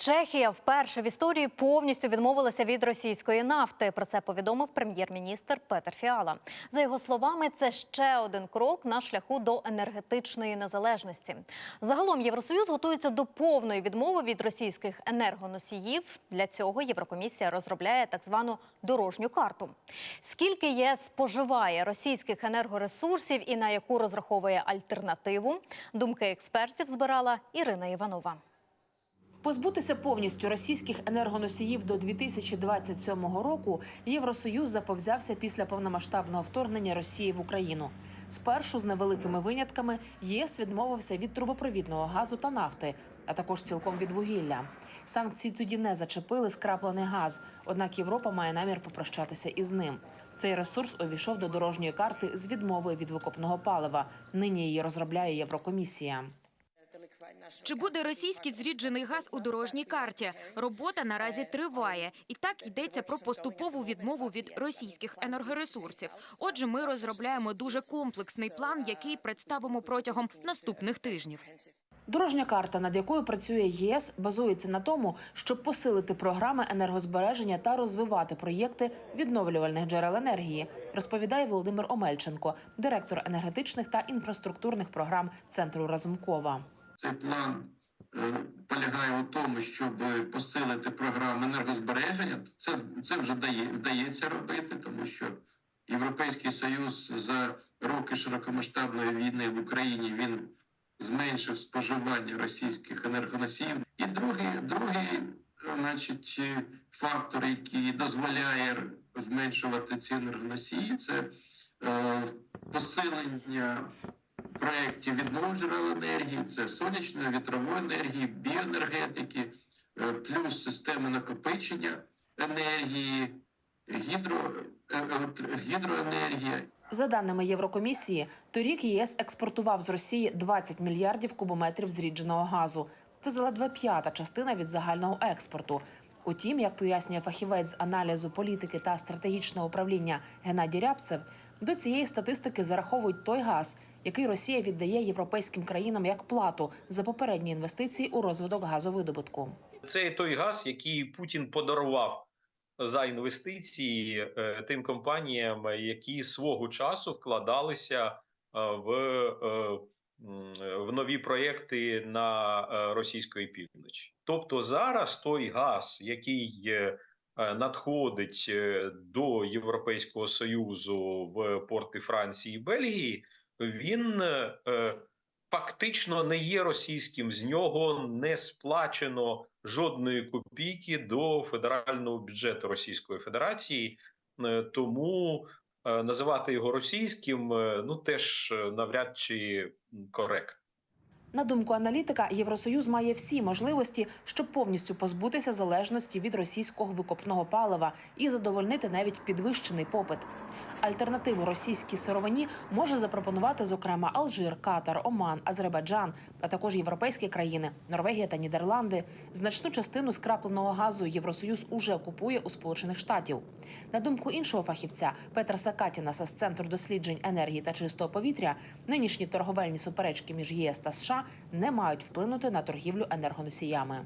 Чехія вперше в історії повністю відмовилася від російської нафти. Про це повідомив прем'єр-міністр Петер Фіала. За його словами, це ще один крок на шляху до енергетичної незалежності. Загалом Євросоюз готується до повної відмови від російських енергоносіїв. Для цього Єврокомісія розробляє так звану дорожню карту. Скільки ЄС споживає російських енергоресурсів і на яку розраховує альтернативу? Думки експертів збирала Ірина Іванова. Позбутися повністю російських енергоносіїв до 2027 року Євросоюз заповзявся після повномасштабного вторгнення Росії в Україну. Спершу з невеликими винятками ЄС відмовився від трубопровідного газу та нафти, а також цілком від вугілля. Санкції тоді не зачепили скраплений газ, однак Європа має намір попрощатися із ним. Цей ресурс увійшов до дорожньої карти з відмови від викопного палива. Нині її розробляє Єврокомісія. Чи буде російський зріджений газ у дорожній карті? Робота наразі триває, і так йдеться про поступову відмову від російських енергоресурсів. Отже, ми розробляємо дуже комплексний план, який представимо протягом наступних тижнів. Дорожня карта, над якою працює ЄС, базується на тому, щоб посилити програми енергозбереження та розвивати проєкти відновлювальних джерел енергії, розповідає Володимир Омельченко, директор енергетичних та інфраструктурних програм центру Разумкова. Цей план е, полягає у тому, щоб посилити програму енергозбереження. Це, це вже дає, вдається робити, тому що Європейський Союз за роки широкомасштабної війни в Україні він зменшив споживання російських енергоносіїв. І другий, другий значить, фактор, який дозволяє зменшувати ці енергоносії, це е, посилення проєктів відновлювальних джерел енергії, це сонячної, вітрової енергії, біоенергетики, е, плюс системи накопичення енергії, гідро, е, гідроенергія. За даними Єврокомісії, торік ЄС експортував з Росії 20 мільярдів кубометрів зрідженого газу. Це заледве п'ята частина від загального експорту. Утім, як пояснює фахівець з аналізу політики та стратегічного управління Геннадій Рябцев, до цієї статистики зараховують той газ, який Росія віддає європейським країнам як плату за попередні інвестиції у розвиток газовидобутку. Це той газ, який Путін подарував за інвестиції е, тим компаніям, які свого часу вкладалися е, в, е, в нові проєкти на російської півночі. Тобто зараз той газ, який надходить до Європейського союзу в порти Франції і Бельгії, він е, е, фактично не є російським. З нього не сплачено жодної копійки до федерального бюджету Російської Федерації, Е, тому називати його російським ну теж навряд чи коректно. На думку аналітика, Євросоюз має всі можливості, щоб повністю позбутися залежності від російського викопного палива і задовольнити навіть підвищений попит. Альтернативу російській сировині може запропонувати зокрема Алжир, Катар, Оман, Азербайджан, а також європейські країни Норвегія та Нідерланди. Значну частину скрапленого газу Євросоюз уже купує у Сполучених Штатів. На думку іншого фахівця Петра Сакатінаса з центру досліджень енергії та чистого повітря, нинішні торговельні суперечки між ЄС та Не мають вплинути на торгівлю енергоносіями.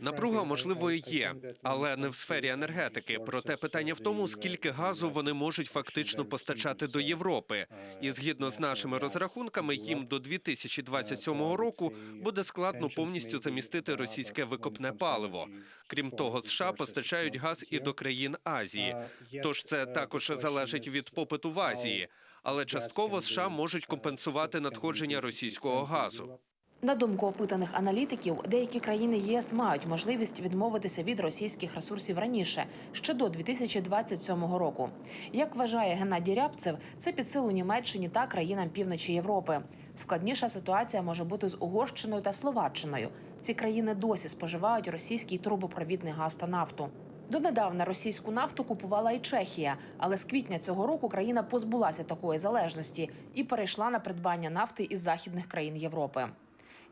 Напруга, можливо, і є, але не в сфері енергетики. Проте питання в тому, скільки газу вони можуть фактично постачати до Європи. І згідно з нашими розрахунками, їм до 2027 року буде складно повністю замістити російське викопне паливо. Крім того, США постачають газ і до країн Азії. Тож це також залежить від попиту в Азії. Але частково США можуть компенсувати надходження російського газу. На думку опитаних аналітиків, деякі країни ЄС мають можливість відмовитися від російських ресурсів раніше, ще до 2027 року. Як вважає Геннадій Рябцев, це під силу Німеччині та країнам півночі Європи. Складніша ситуація може бути з Угорщиною та Словаччиною. Ці країни досі споживають російський трубопровідний газ та нафту. Донедавна російську нафту купувала і Чехія, але з квітня цього року країна позбулася такої залежності і перейшла на придбання нафти із західних країн Європи.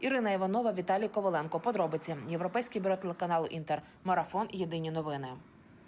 Ірина Іванова, Віталій Коваленко. Подробиці Європейське бюро телеканалу Інтер. Марафон. Єдині новини.